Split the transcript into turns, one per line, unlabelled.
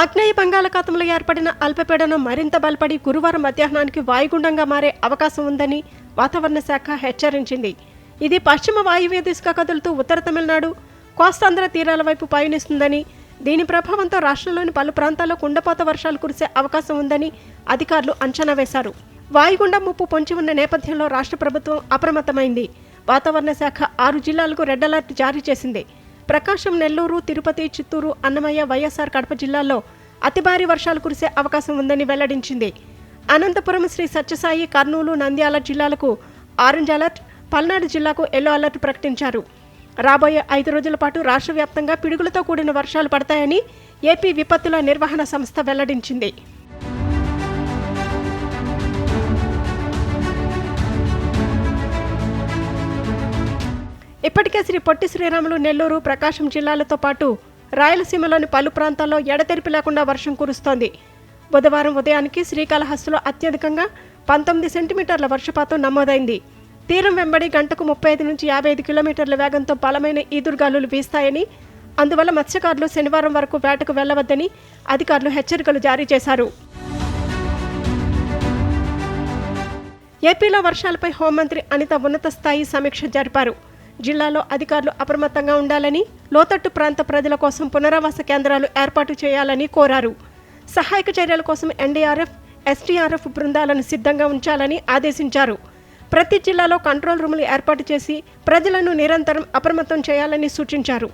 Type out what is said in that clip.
ఆగ్నేయ బంగాళాఖాతంలో ఏర్పడిన అల్పపీడనం మరింత బలపడి గురువారం మధ్యాహ్నానికి వాయుగుండంగా మారే అవకాశం ఉందని వాతావరణ శాఖ హెచ్చరించింది. ఇది పశ్చిమ వాయువ్య దిశగా కదులుతూ ఉత్తర తమిళనాడు కోస్తాంధ్ర తీరాల వైపు పయనిస్తుందని దీని ప్రభావంతో రాష్ట్రంలోని పలు ప్రాంతాల్లో కుండపోత వర్షాలు కురిసే అవకాశం ఉందని అధికారులు అంచనా వేశారు. వాయుగుండం ముప్పు పొంచి ఉన్న నేపథ్యంలో రాష్ట్ర ప్రభుత్వం అప్రమత్తమైంది. వాతావరణ శాఖ ఆరు జిల్లాలకు రెడ్ అలర్ట్ జారీ చేసింది. ప్రకాశం నెల్లూరు తిరుపతి చిత్తూరు అన్నమయ్య వైఎస్ఆర్ కడప జిల్లాల్లో అతి భారీ వర్షాలు కురిసే అవకాశం ఉందని వెల్లడించింది. అనంతపురం శ్రీ సత్యసాయి కర్నూలు నంద్యాల జిల్లాలకు ఆరెంజ్ అలర్ట్ పల్నాడు జిల్లాకు ఎల్లో అలర్ట్ ప్రకటించారు. రాబోయే ఐదు రోజుల పాటు రాష్ట్ర వ్యాప్తంగా పిడుగులతో కూడిన వర్షాలు పడతాయని ఏపీ విపత్తుల నిర్వహణ సంస్థ వెల్లడించింది. ఇప్పటికే శ్రీ పొట్టి శ్రీరాములు నెల్లూరు ప్రకాశం జిల్లాలతో పాటు రాయలసీమలోని పలు ప్రాంతాల్లో ఎడతెరిపి లేకుండా వర్షం కురుస్తోంది. బుధవారం ఉదయానికి శ్రీకాళహస్తిలో అత్యధికంగా పంతొమ్మిది సెంటీమీటర్ల వర్షపాతం నమోదైంది. తీరం వెంబడి గంటకు ముప్పై ఐదు నుంచి యాభై ఐదు కిలోమీటర్ల వేగంతో బలమైన ఈదురుగాలులు వీస్తాయని అందువల్ల మత్స్యకారులు శనివారం వరకు వేటకు వెళ్ళవద్దని అధికారులు హెచ్చరికలు జారీ చేశారు. ఏపీలో వర్షాలపై హోంమంత్రి అనిత ఉన్నత స్థాయి సమీక్ష జరిపారు. జిల్లాలో అధికారులు అప్రమత్తంగా ఉండాలని లోతట్టు ప్రాంత ప్రజల కోసం పునరావాస కేంద్రాలు ఏర్పాటు చేయాలని కోరారు. సహాయక చర్యల కోసం ఎన్డీఆర్ఎఫ్ ఎస్టీఆర్ఎఫ్ బృందాలను సిద్ధంగా ఉంచాలని ఆదేశించారు. ప్రతి జిల్లాలో కంట్రోల్ రూములు ఏర్పాటు చేసి ప్రజలను నిరంతరం అప్రమత్తం చేయాలని సూచించారు.